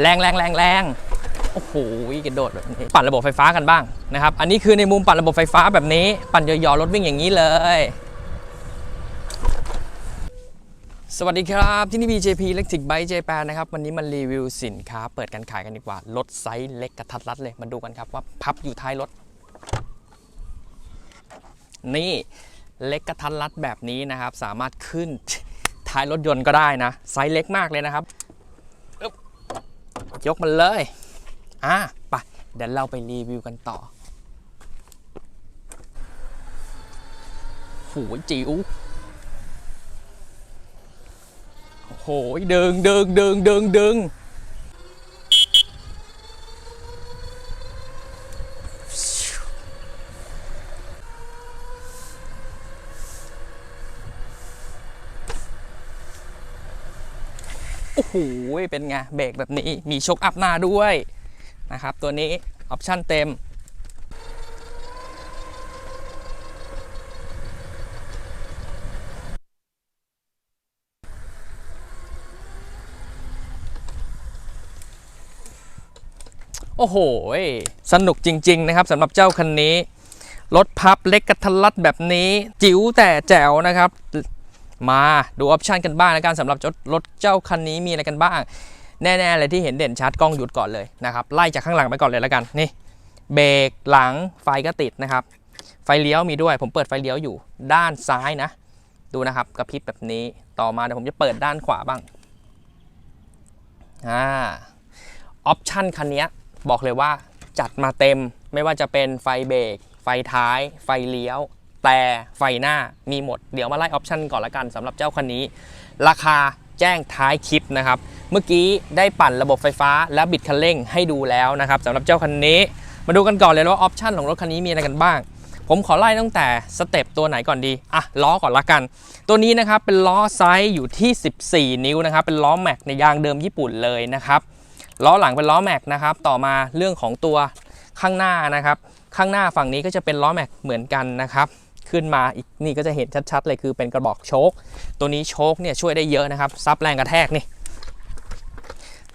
แรงแรงแรงแรงโอ้โหกระโดดแบบนี้ ปั่นระบบไฟฟ้ากันบ้างนะครับ อันนี้คือในมุมปั่นระบบไฟฟ้าแบบนี้ ปั่นยอๆรถวิ่งอย่างนี้เลย สวัสดีครับ ที่นี่ BJP Electric Bike Japan นะครับ วันนี้มารีวิวสินค้าเปิดการขายกันดีกว่า รถไซส์เล็กกระทัดรัดเลย มาดูกันครับว่าพับอยู่ท้ายรถ นี่เล็กกระทัดรัดแบบนี้นะครับ สามารถขึ้นท้ายรถยนต์ก็ได้นะ ไซส์เล็กมากเลยนะครับ ยกมันเลย อะไปเดี๋ยวเราไปรีวิวกันต่อหูจิ๋วโอ้โหดึงดึงดึงดึงดึง โอ้โหเป็นไงเบรกแบบนี้มีช็อคอัพหน้าด้วยนะครับ ตัวนี้ออปชั่นเต็ม โอ้โห สนุกจริง ๆ นะครับสำหรับเจ้าคันนี้รถพับเล็กกระทัดรัดแบบนี้ จิ๋วแต่แจ๋วนะครับ มาดูออปชันกันบ้างนะกันสำหรับรถเจ้าคันนี้มีอะไรกันบ้าง แน่ๆเลยที่เห็นเด่นชัดกล้องหยุดก่อนเลยนะครับไล่จากข้างหลังไปก่อนเลยแล้วกันนี่เบรกหลังไฟก็ติดนะครับ ไฟเลี้ยวมีด้วย ผมเปิดไฟเลี้ยวอยู่ด้านซ้ายนะ ดูนะครับกระพริบแบบนี้ต่อมาเดี๋ยวผมจะเปิดด้านขวาบ้างอ่าออปชันคันนี้บอกเลยว่าจัดมาเต็มไม่ว่าจะเป็นไฟเบรกไฟท้าย ไฟเลี้ยว แต่ไฟหน้ามีหมด เดี๋ยวมาไล่ออปชันก่อนละกันสำหรับเจ้าคันนี้ ราคาแจ้งท้ายคลิปนะครับ เมื่อกี้ได้ปั่นระบบไฟฟ้าและบิดคันเร่งให้ดูแล้วนะครับสำหรับเจ้าคันนี้ มาดูกันก่อนเลยว่าออปชันของรถคันนี้มีอะไรกันบ้าง ผมขอไล่ตั้งแต่สเต็ปตัวไหนก่อนดี อะล้อก่อนละกัน ตัวนี้นะครับเป็นล้อไซส์อยู่ที่ 14 นิ้วนะครับเป็นล้อแม็กในยางเดิมญี่ปุ่นเลยนะครับล้อหลังเป็นล้อแม็กนะครับต่อมาเรื่องของตัวข้างหน้านะครับข้างหน้าฝั่งนี้ก็จะเป็นล้อแม็กเหมือนกันนะครับ ขึ้นมาอีกนี่ก็จะเห็นชัดๆเลยคือเป็นกระบอกโชคตัวนี้โชคเนี่ยช่วยได้เยอะนะครับซับแรงกระแทกนี่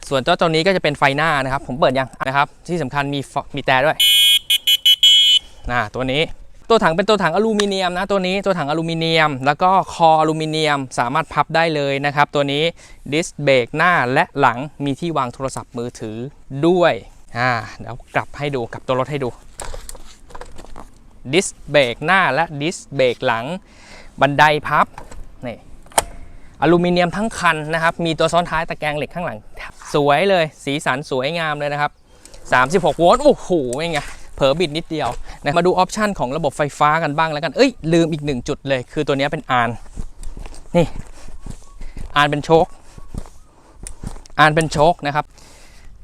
ส่วนเจ้าตัวนี้ก็จะเป็นไฟหน้านะครับ ผมเปิดยังนะครับ ที่สำคัญมีฟมีแต่ด้วยนะตัวนี้ตัวถังเป็นตัวถังอลูมิเนียมนะตัวนี้ตัวถังอลูมิเนียม แล้วก็คออลูมิเนียมสามารถพับได้เลยนะครับ ตัวนี้ดิสเบรกหน้าและหลังมีที่วางโทรศัพท์มือถือด้วยอ่าเดี๋ยวกลับให้ดูกลับตัวรถให้ดู ดิสเบรกหน้าและดิสเบรกหลัง บันไดพับนี่อลูมิเนียมทั้งคันนะครับ มีตัวซ้อนท้ายตะแกรงเหล็กข้างหลัง สวยเลยสีสันสวยงามเลยนะครับ 36 โวลต์โอ้โหเป็นไงเผลอบิดนิดเดียวนะมาดูออปชันของระบบไฟฟ้ากันบ้างแล้วกัน เอ้ย ลืมอีกหนึ่งจุดเลย คือตัวนี้เป็นอานนี่อานเป็นโชคอานเป็นโชคนะครับ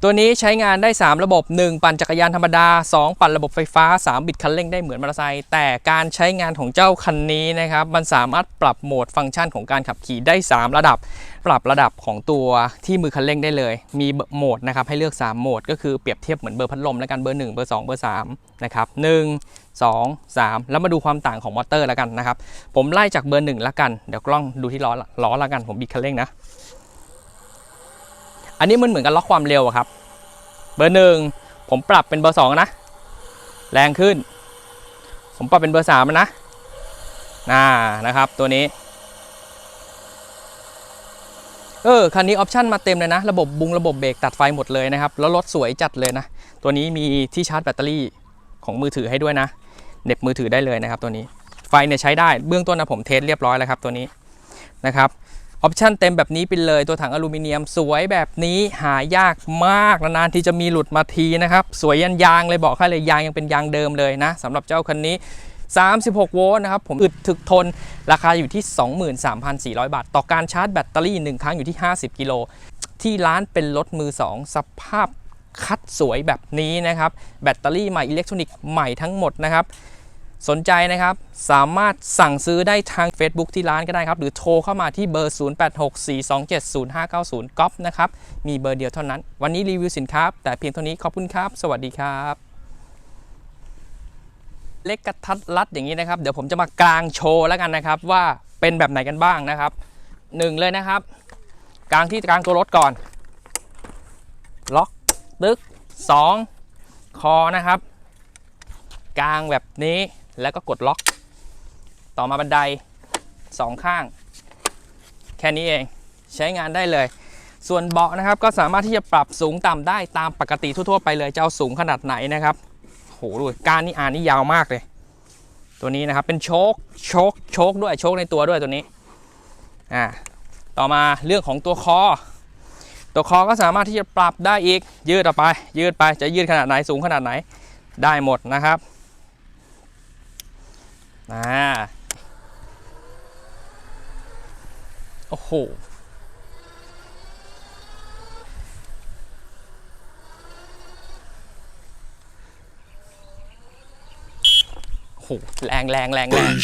ตัวนี้ใช้งานได้ 3 ระบบ 1 ปั่นจักรยานธรรมดา 2 ปั่นระบบไฟฟ้า 3 บิดคันเร่งได้เหมือนมอเตอร์ไซค์แต่การใช้งานของเจ้าคันนี้นะครับ มันสามารถปรับโหมดฟังก์ชันของการขับขี่ได้ 3 ระดับ ปรับระดับของตัวที่มือคันเร่งได้เลย มีโหมดนะครับให้เลือก 3 โหมด ก็คือเปรียบเทียบเหมือนเบอร์พัดลมแล้วกันเบอร์ 1 เบอร์ 2 เบอร์3นะครับ1 2 3 แล้วมาดูความต่างของมอเตอร์แล้วกันนะครับผมไล่จากเบอร์1แล้วกันเดี๋ยวกล้องดูที่ล้อละล้อแล้วกันผมบิดคันเร่งนะ อันนี้มันเหมือนกันล็อกความเร็วครับ เบอร์หนึ่งผมปรับเป็นเบอร์สองนะ แรงขึ้น ผมปรับเป็นเบอร์สามนะน่านะครับตัวนี้ เออคันนี้ออปชันมาเต็มเลยนะ ระบบบุงระบบเบรกตัดไฟหมดเลยนะครับ แล้วรถสวยจัดเลยนะ ตัวนี้มีที่ชาร์จแบตเตอรี่ของมือถือให้ด้วยนะเน็บมือถือได้เลยนะครับตัวนี้ไฟเนี่ยใช้ได้เบื้องต้นนะผมเทสเรียบร้อยแล้วครับตัวนี้นะครับ ออปชันเต็มแบบนี้ไปเลยตัวถังอลูมิเนียมสวยแบบนี้หายากมากนานๆที่จะมีหลุดมาทีนะครับ สวยยันยางเลยบอกให้เลยยางยังเป็นยางเดิมเลยนะสำหรับเจ้าคันนี้ 36 โวลต์นะครับ ผมอึดถึกทนราคาอยู่ที่ 23,400 บาท ต่อการชาร์จแบตเตอรี่ 1 ครั้งอยู่ที่ 50 กิโล ที่ร้านเป็นรถมือ 2 สภาพคัดสวยแบบนี้นะครับ แบตเตอรี่ใหม่อิเล็กทรอนิกส์ใหม่ทั้งหมดนะครับ สนใจนะครับ สามารถสั่งซื้อได้ทาง Facebook ที่ร้านก็ได้ครับ หรือโทรเข้ามาที่เบอร์ 0864270590ก๊อปนะครับ มีเบอร์เดียวเท่านั้น วันนี้รีวิวสินค้า แต่เพียงเท่านี้ขอบคุณครับ สวัสดีครับ เล็กกระทัดรัดอย่างนี้นะครับ เดี๋ยวผมจะมากลางโชว์แล้วกันนะครับ ว่าเป็นแบบไหนกันบ้างนะครับหนึ่งเลยนะครับ กลางที่กลางตัวรถก่อน ล็อกตึกสองคอนะครับกลางแบบนี้ แล้วก็กดล็อก ต่อมาบันไดสองข้าง แค่นี้เองใช้งานได้เลย ส่วนเบาะนะครับก็สามารถที่จะปรับสูงต่ำได้ตามปกติทั่วๆไปเลยจะเอาสูงขนาดไหนนะครับโหดูการนี่อ่านนี่ยาวมากเลย ตัวนี้นะครับเป็นโชคโชคโชคด้วยโชคในตัวด้วยตัวนี้อ่าต่อมาเรื่องของตัวคอ ตัวคอก็สามารถที่จะปรับได้อีกยืดออกไป ยืดไปจะยืดขนาดไหนสูงขนาดไหนได้หมดนะครับ อ่าโอ้โหโอ้โหแรงแรงแรงแรง